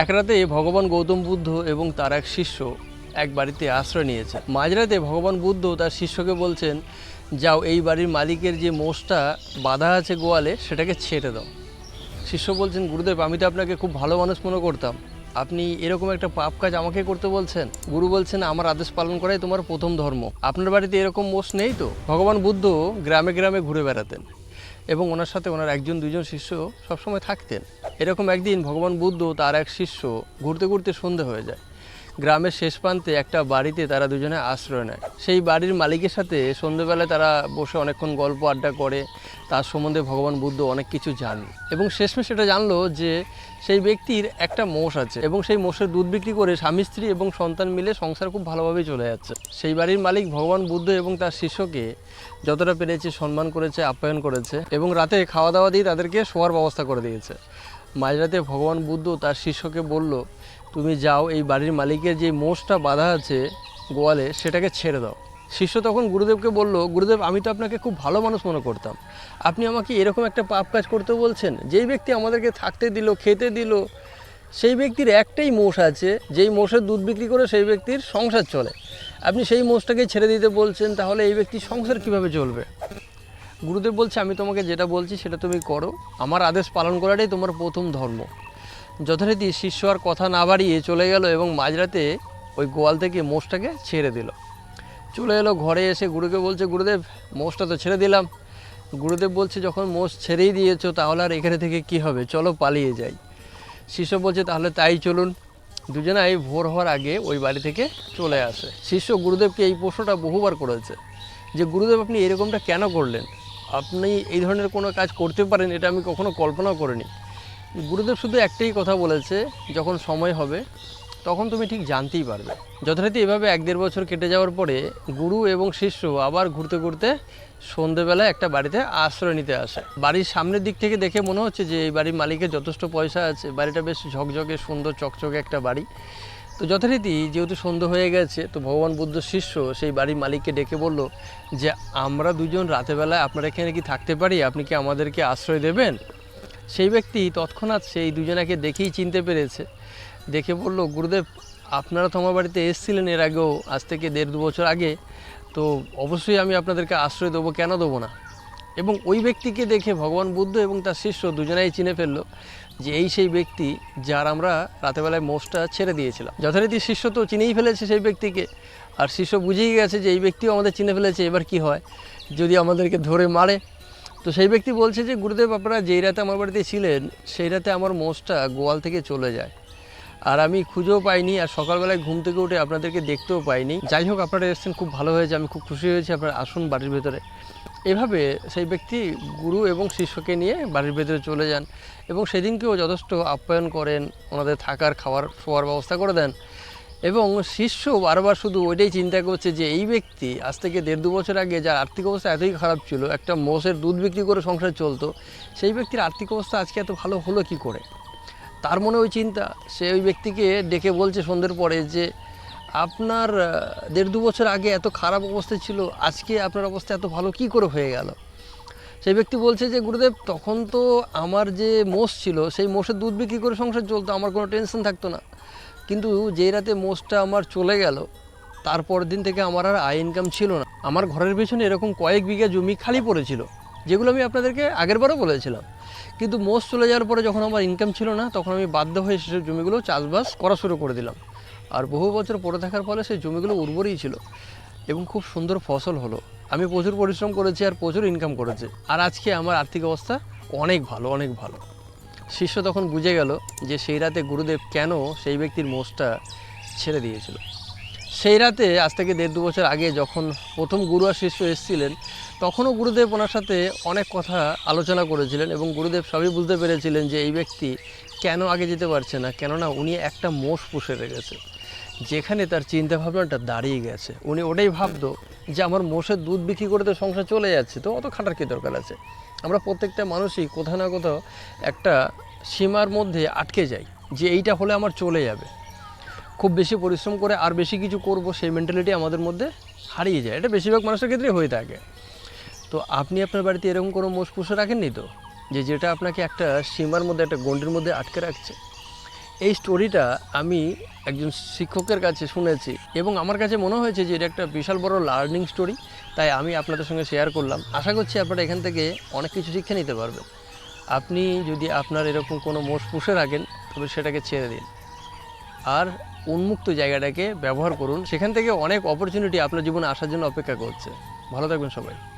এক রাতে ভগবান গৌতম বুদ্ধ এবং তার এক শিষ্য এক বাড়িতে আশ্রয় নিয়েছে। মাঝরাতে ভগবান বুদ্ধ তার শিষ্যকে বলছেন, যাও, এই বাড়ির মালিকের যে মোষটা বাঁধা আছে গোয়ালে, সেটাকে ছেড়ে দাও। শিষ্য বলছেন, গুরুদেব, আমি তো আপনাকে খুব ভালো মানুষ মনে করতাম। আপনি এরকম একটা পাপ কাজ আমাকে করতে বলছেন? গুরু বলছেন, আমার আদেশ পালন করাই তোমার প্রথম ধর্ম। আপনার বাড়িতে এরকম মোষ নেই তো? ভগবান বুদ্ধ গ্রামে গ্রামে ঘুরে বেড়াতেন এবং ওনার সাথে ওনার একজন দুজন শিষ্য সবসময় থাকতেন। এরকম একদিন ভগবান বুদ্ধ তার এক শিষ্য ঘুরতে ঘুরতে সন্ধে হয়ে যায়। গ্রামের শেষ প্রান্তে একটা বাড়িতে তারা দুজনে আশ্রয় নেয়। সেই বাড়ির মালিকের সাথে সন্ধেবেলায় তারা বসে অনেকক্ষণ গল্প আড্ডা করে। তার সম্বন্ধে ভগবান বুদ্ধ অনেক কিছু জানে এবং শেষমেশ সেটা জানলো যে সেই ব্যক্তির একটা মোষ আছে এবং সেই মোষের দুধ বিক্রি করে স্বামী, স্ত্রী এবং সন্তান মিলে সংসার খুব ভালোভাবেই চলে যাচ্ছে। সেই বাড়ির মালিক ভগবান বুদ্ধ এবং তার শিষ্যকে যতটা পেরেছে সম্মান করেছে, আপ্যায়ন করেছে এবং রাতে খাওয়া দাওয়া দিয়ে তাদেরকে শোয়ার ব্যবস্থা করে দিয়েছে। মাঝরাতে ভগবান বুদ্ধ তার শিষ্যকে বলল, তুমি যাও, এই বাড়ির মালিকের যে মোষটা বাঁধা আছে গোয়ালে, সেটাকে ছেড়ে দাও। শিষ্য তখন গুরুদেবকে বলল, গুরুদেব, আমি তো আপনাকে খুব ভালো মানুষ মনে করতাম। আপনি আমাকে এরকম একটা পাপ কাজ করতে বলছেন। যেই ব্যক্তি আমাদেরকে থাকতে দিল, খেতে দিল, সেই ব্যক্তির একটাই মোষ আছে। যেই মোষের দুধ বিক্রি করে সেই ব্যক্তির সংসার চলে। আপনি সেই মোষটাকে ছেড়ে দিতে বলছেন, তাহলে এই ব্যক্তির সংসার কীভাবে চলবে? গুরুদেব বলছে, আমি তোমাকে যেটা বলছি সেটা তুমি করো। আমার আদেশ পালন করাটাই তোমার প্রথম ধর্ম। যথারীতি শিষ্য আর কথা না বাড়িয়ে চলে গেল এবং মাঝরাতে ওই গোয়াল থেকে মোষটাকে ছেড়ে দিল। চলে এলো, ঘরে এসে গুরুকে বলছে, গুরুদেব, মোষটা তো ছেড়ে দিলাম। গুরুদেব বলছে, যখন মোষ ছেড়েই দিয়েছ, তাহলে আর এখানে থেকে কি হবে? চলো, পালিয়ে যাই। শিষ্য বলছে, তাহলে তাই চলুন। দুজনাই ভোর হওয়ার আগে ওই বাড়ি থেকে চলে আসে। শিষ্য গুরুদেবকে এই প্রশ্নটা বহুবার করেছে যে, গুরুদেব, আপনি এরকমটা কেন করলেন? আপনি এই ধরনের কোনো কাজ করতে পারেন, এটা আমি কখনো কল্পনাও করিনি। গুরুদেব শুধু একটাই কথা বলেছে, যখন সময় হবে, তখন তুমি ঠিক জানতেই পারবে। যথারীতি এভাবে এক দেড় বছর কেটে যাওয়ার পরে গুরু এবং শিষ্য আবার ঘুরতে ঘুরতে সন্ধেবেলায় একটা বাড়িতে আশ্রয় নিতে আসে। বাড়ির সামনের দিক থেকে দেখে মনে হচ্ছে যে এই বাড়ির মালিকের যথেষ্ট পয়সা আছে। বাড়িটা বেশ ঝকঝকে, সুন্দর, চকচকে একটা বাড়ি। তো যথারীতি যেহেতু সন্ধ্যা হয়ে গেছে, তো ভগবান বুদ্ধ শিষ্য সেই বাড়ির মালিককে ডেকে বলল যে, আমরা দুজন রাতেবেলায় আপনার এখানে কি থাকতে পারি? আপনি কি আমাদেরকে আশ্রয় দেবেন? সেই ব্যক্তি তৎক্ষণাৎ সেই দুজনাকে দেখেই চিনতে পেরেছে। দেখে বলল, গুরুদেব, আপনারা তো আমার বাড়িতে এসেছিলেন এর আগেও, আজ থেকে দেড় দু বছর আগে, তো অবশ্যই আমি আপনাদেরকে আশ্রয় দেবো, কেন দেবো না? এবং ওই ব্যক্তিকে দেখে ভগবান বুদ্ধ এবং তার শিষ্য দুজনাই চিনে ফেলল যে এই সেই ব্যক্তি যার আমরা রাতেবেলায় মোষটা ছেড়ে দিয়েছিলাম। যথারীতি শিষ্য তো চিনেই ফেলেছে সেই ব্যক্তিকে। আর শিষ্য বুঝেই গেছে যে এই ব্যক্তিও আমাদের চিনে ফেলেছে, এবার কি হয়? যদি আমাদেরকে ধরে মারে। তো সেই ব্যক্তি বলছে যে, গুরুদেব, আপনারা যেই রাতে আমার বাড়িতে ছিলেন, সেই রাতে আমার মোষটা গোয়াল থেকে চলে যায়। আর আমি খুঁজেও পাইনি, আর সকালবেলায় ঘুম থেকে উঠে আপনাদেরকে দেখতেও পাইনি। যাই হোক, আপনারা এসেছেন, খুব ভালো হয়েছে, আমি খুব খুশি হয়েছি, আপনারা আসুন বাড়ির ভেতরে। এভাবে সেই ব্যক্তি, গুরু এবং শিষ্যকে নিয়ে বাড়ির ভেতরে চলে যান এবং সেদিনকেও যথেষ্ট আপ্যায়ন করেন, ওনাদের থাকার, খাওয়ার, শোয়ার ব্যবস্থা করে দেন। এবং শিষ্য বারবার শুধু ওইটাই চিন্তা করছে যে, এই ব্যক্তি আজ থেকে দেড় দু বছর আগে যার আর্থিক অবস্থা এতই খারাপ ছিল, একটা মোষের দুধ বিক্রি করে সংসার চলতো, সেই ব্যক্তির আর্থিক অবস্থা আজকে এত ভালো হলো কি করে? তার মনে ওই চিন্তা। সে ওই ব্যক্তিকে ডেকে বলছে সন্ধ্যের পরে যে, আপনার দেড় দু বছর আগে এত খারাপ অবস্থা ছিল, আজকে আপনার অবস্থা এত ভালো, কি করে হয়ে গেল? সেই ব্যক্তি বলছে যে, গুরুদেব, তখন তো আমার যে মোষ ছিল, সেই মোষের দুধ বিক্রি করে সংসার চলতো, আমার কোনো টেনশন থাকতো না। কিন্তু যেই রাতে মোষটা আমার চলে গেল তারপর দিন থেকে আমার আর আয় ইনকাম ছিল না। আমার ঘরের পেছনে এরকম কয়েক বিঘা জমি খালি পড়েছিল। যেগুলো আমি আপনাদেরকে আগেরবারও বলেছিলাম। কিন্তু মোষ চলে যাওয়ার পরে যখন আমার ইনকাম ছিল না, তখন আমি বাধ্য হয়ে সেসব জমিগুলো চাষবাস করা শুরু করে দিলাম। আর বহু বছর পড়ে থাকার ফলে সেই জমিগুলো উর্বরই ছিল এবং খুব সুন্দর ফসল হলো। আমি প্রচুর পরিশ্রম করেছি আর প্রচুর ইনকাম করেছি। আর আজকে আমার আর্থিক অবস্থা অনেক ভালো অনেক ভালো। শিষ্য তখন বুঝে গেল যে সেই রাতে গুরুদেব কেন সেই ব্যক্তির মোষটা ছেড়ে দিয়েছিল। সেই রাতে আজ থেকে দেড় দু বছর আগে যখন প্রথম গুরু আর শিষ্য এসেছিলেন তখনও গুরুদেব ওনার সাথে অনেক কথা আলোচনা করেছিলেন এবং গুরুদেব সবই বুঝতে পেরেছিলেন যে এই ব্যক্তি কেন আগে যেতে পারছে না, কেননা উনি একটা মোষ পুষে রেখেছে, যেখানে তার চিন্তা ভাবনাটা দাঁড়িয়ে গেছে। উনি ওটাই ভাবতো যে আমার মোষের দুধ বিক্রি করে তো সংসার চলে যাচ্ছে, তো অত খাটার কী দরকার আছে? আমরা প্রত্যেকটা মানুষই কোথাও না কোথাও একটা সীমার মধ্যে আটকে যাই যে এইটা হলে আমার চলে যাবে। খুব বেশি পরিশ্রম করে আর বেশি কিছু করব, সেই মেন্টালিটি আমাদের মধ্যে হারিয়ে যায়। এটা বেশিরভাগ মানুষের ক্ষেত্রে হয়ে থাকে। তো আপনি আপনার বাড়িতে এরকম কোনো মোষ পুষে রাখেননি তো? যে যেটা আপনাকে একটা সীমার মধ্যে, একটা গণ্ডির মধ্যে আটকে রাখছে? এই স্টোরিটা আমি একজন শিক্ষকের কাছে শুনেছি এবং আমার কাছে মনে হয়েছে যে এটা একটা বিশাল বড় লার্নিং স্টোরি তাই আমি আপনাদের সঙ্গে শেয়ার করলাম। আশা করছি আপনারা এখান থেকে অনেক কিছু শিক্ষা নিতে পারবেন। আপনি যদি আপনার এরকম কোনো মোষ পুষে রাখেন, তবে সেটাকে ছেড়ে দিন। আর উন্মুক্ত জায়গাটাকে ব্যবহার করুন। সেখান থেকে অনেক অপরচুনিটি আপনার জীবনে আসার জন্য অপেক্ষা করছে। ভালো থাকবেন সবাই।